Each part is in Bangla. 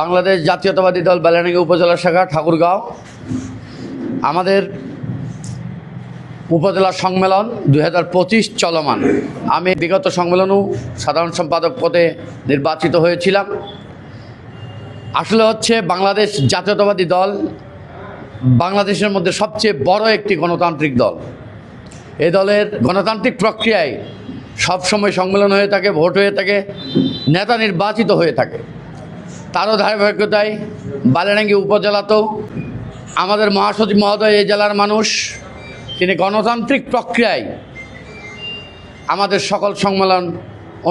বাংলাদেশ জাতীয়তাবাদী দল বেলানাঙ্গি উপজেলা শাখা, ঠাকুরগাঁও। আমাদের উপজেলা সম্মেলন দু হাজার পঁচিশ চলমান। আমি বিগত সম্মেলনও সাধারণ সম্পাদক পদে নির্বাচিত হয়েছিলাম। আসলে হচ্ছে বাংলাদেশ জাতীয়তাবাদী দল বাংলাদেশের মধ্যে সবচেয়ে বড় একটি গণতান্ত্রিক দল। এই দলের গণতান্ত্রিক প্রক্রিয়ায় সবসময় সম্মেলন হয়ে থাকে, ভোট হয়ে থাকে, নেতা নির্বাচিত হয়ে থাকে। তারও ধারাবাহিকতায় বালিরাঙ্গি উপজেলাতেও আমাদের মহাসচিব মহোদয় এই জেলার মানুষ, তিনি গণতান্ত্রিক প্রক্রিয়ায় আমাদের সকল সম্মেলন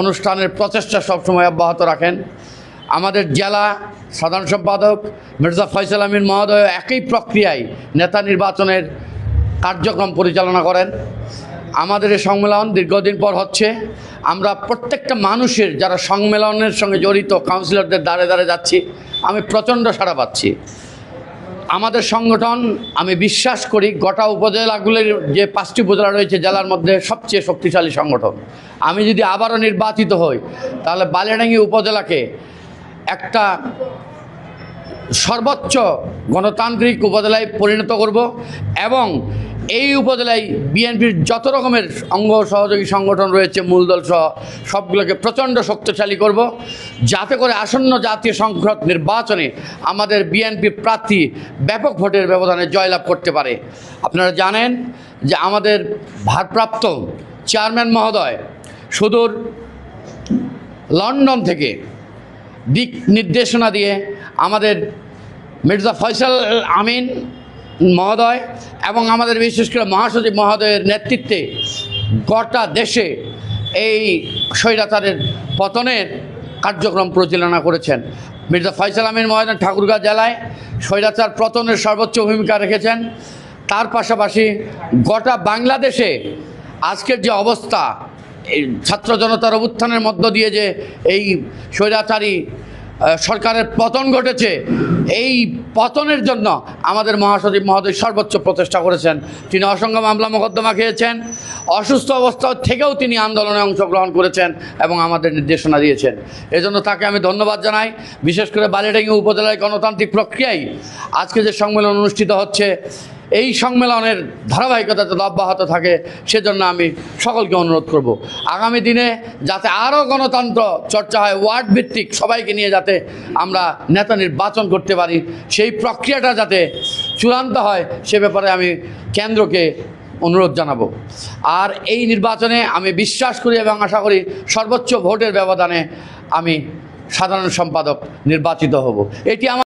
অনুষ্ঠানের প্রচেষ্টা সবসময় অব্যাহত রাখেন। আমাদের জেলা সাধারণ সম্পাদক মির্জা ফয়সাল আমিন মহোদয় একই প্রক্রিয়ায় নেতা নির্বাচনের কার্যক্রম পরিচালনা করেন। আমাদের এই সম্মেলন দীর্ঘদিন পর হচ্ছে। আমরা প্রত্যেকটা মানুষের যারা সম্মেলনের সঙ্গে জড়িত কাউন্সিলরদের দ্বারে দ্বারে যাচ্ছি, আমি প্রচণ্ড সাড়া পাচ্ছি। আমাদের সংগঠন, আমি বিশ্বাস করি, গোটা উপজেলাগুলির যে পাঁচটি উপজেলা রয়েছে, জেলার মধ্যে সবচেয়ে শক্তিশালী সংগঠন। আমি যদি আবারও নির্বাচিত হই, তাহলে বালিয়াডাঙ্গি উপজেলাকে একটা সর্বোচ্চ গণতান্ত্রিক উপজেলায় পরিণত করব এবং এই উপজেলায় বিএনপির যত রকমের অঙ্গ সহযোগী সংগঠন রয়েছে, মূলদল সহ, সবগুলোকে প্রচণ্ড শক্তিশালী করব। যাতে করে আসন্ন জাতীয় সংসদ নির্বাচনে আমাদের বিএনপি প্রার্থী ব্যাপক ভোটের ব্যবধানে জয়লাভ করতে পারে। আপনারা জানেন যে আমাদের ভারপ্রাপ্ত চেয়ারম্যান মহোদয় সুদূর লন্ডন থেকে দিক নির্দেশনা দিয়ে আমাদের মির্জা ফয়সাল আমিন মহোদয় এবং আমাদের বিশেষ করে মহাসচিব মহোদয়ের নেতৃত্বে গোটা দেশে এই স্বৈরাচারের পতনের কার্যক্রম পরিচালনা করেছেন। মির্জা ফয়সাল আমিন মহোদয় ঠাকুরগাঁ জেলায় স্বৈরাচার পতনের সর্বোচ্চ ভূমিকা রেখেছেন। তার পাশাপাশি গোটা বাংলাদেশে আজকের যে অবস্থা ছাত্র জনতার অভ্যুত্থানের মধ্য দিয়ে যে এই স্বৈরাচারী সরকারের পতন ঘটেছে, এই পতনের জন্য আমাদের মহাসচিব মহোদয় সর্বোচ্চ প্রচেষ্টা করেছেন। তিনি অসংখ্য মামলা মোকদ্দমা খেয়েছেন, অসুস্থ অবস্থা থেকেও তিনি আন্দোলনে অংশগ্রহণ করেছেন এবং আমাদের নির্দেশনা দিয়েছেন। এজন্য তাকে আমি ধন্যবাদ জানাই। বিশেষ করে বালিয়াডাঙ্গি উপজেলায় গণতান্ত্রিক প্রক্রিয়ায় আজকে যে সম্মেলন অনুষ্ঠিত হচ্ছে এই সম্মেলনের ধারাবাহিকতা যাতে অব্যাহত থাকে, সেজন্য আমি সকলকে অনুরোধ করব। আগামী দিনে যাতে আরও গণতন্ত্র চর্চা হয়, ওয়ার্ড ভিত্তিক সবাইকে নিয়ে যাতে আমরা নেতা নির্বাচন করতে পারি, সেই প্রক্রিয়াটা যাতে চূড়ান্ত হয়, সে ব্যাপারে আমি কেন্দ্রকে অনুরোধ জানাব। আর এই নির্বাচনে আমি বিশ্বাস করি এবং আশা করি সর্বোচ্চ ভোটের ব্যবধানে আমি সাধারণ সম্পাদক নির্বাচিত হব। এটি আমার